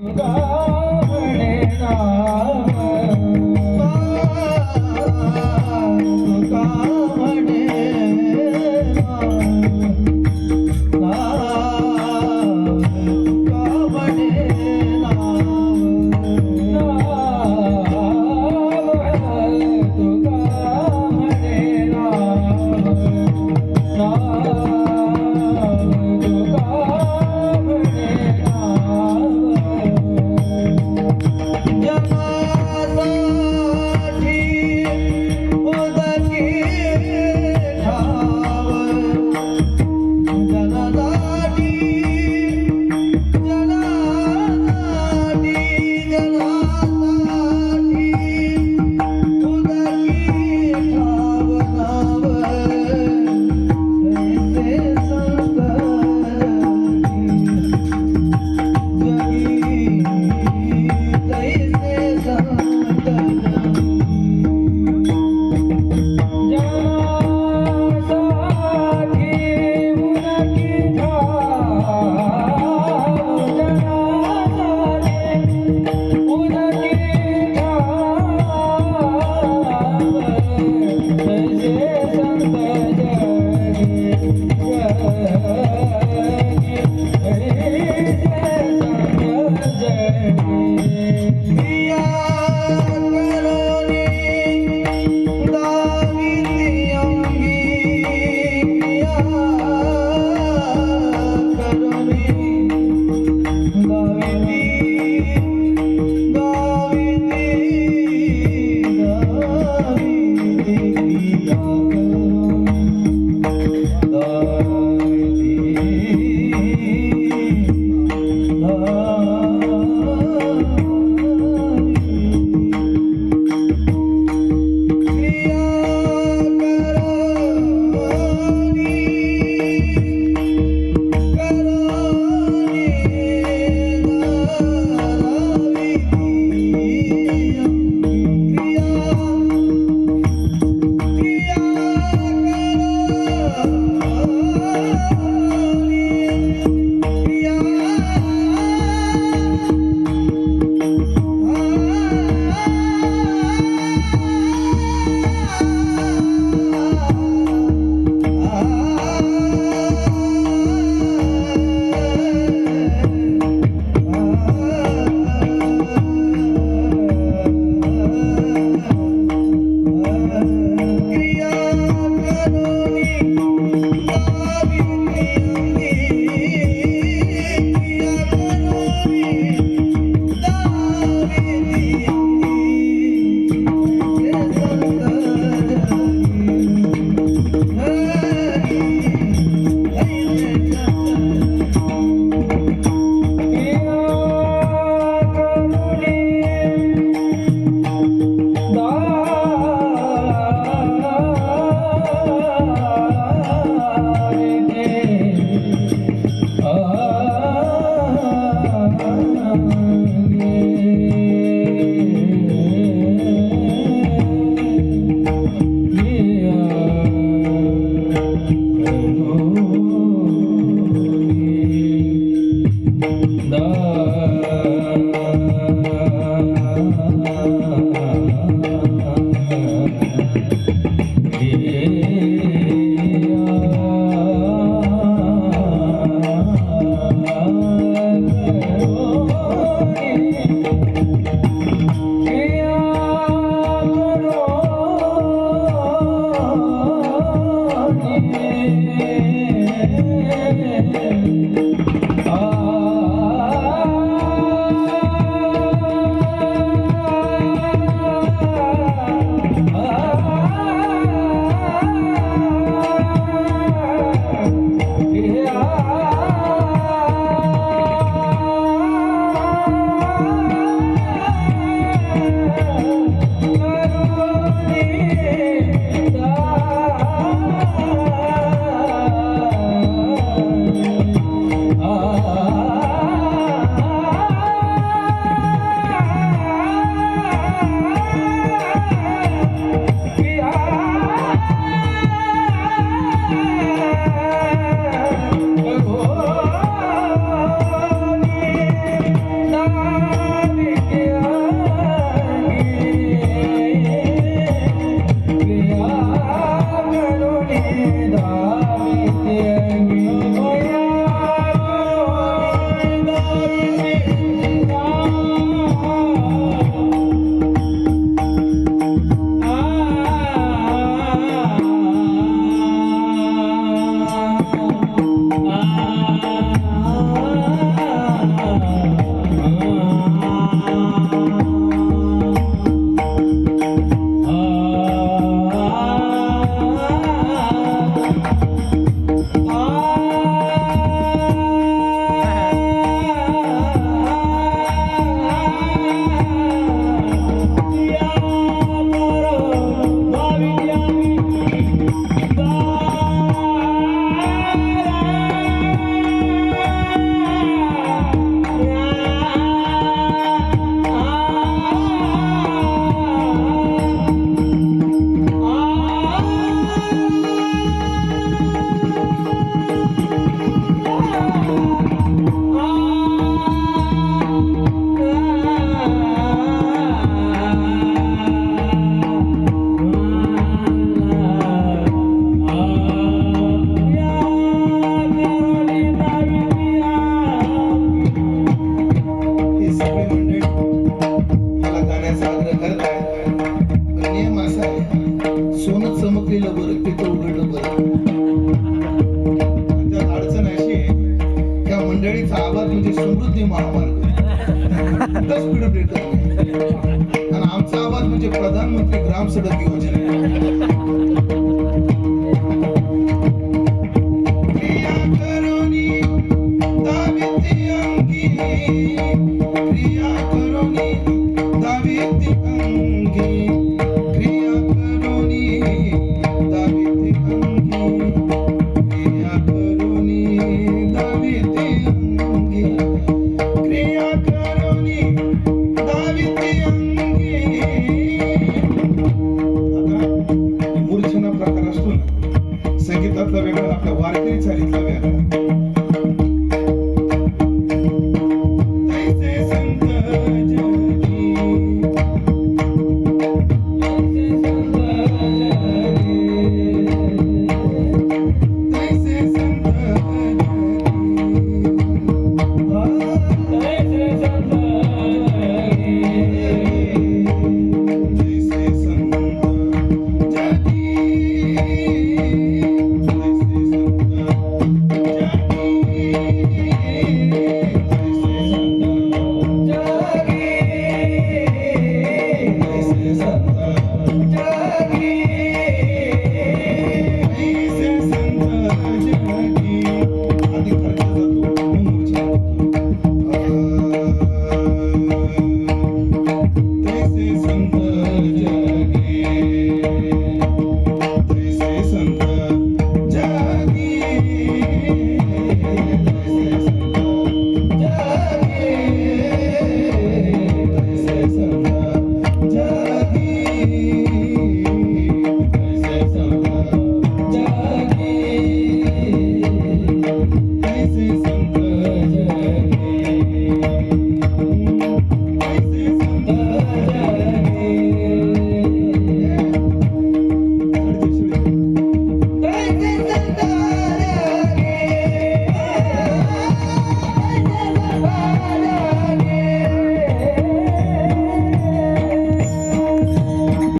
啊。मला गाण्याचा करताय पण नियम असा आहे. सोनं चमकलेलं बरं पितं उघडलं बरं. त्यात अडचण अशी आहे त्या मंडळीचा आवाज म्हणजे समृद्धी महामार्ग. स्पीड ब्रेकर आणि आमचा आवाज म्हणजे प्रधानमंत्री ग्राम सडक योजना. क्रिया करोनी दाबिती अंगी क्रिया संगीतातला वेगळा आपला वारकरी चली वेगळा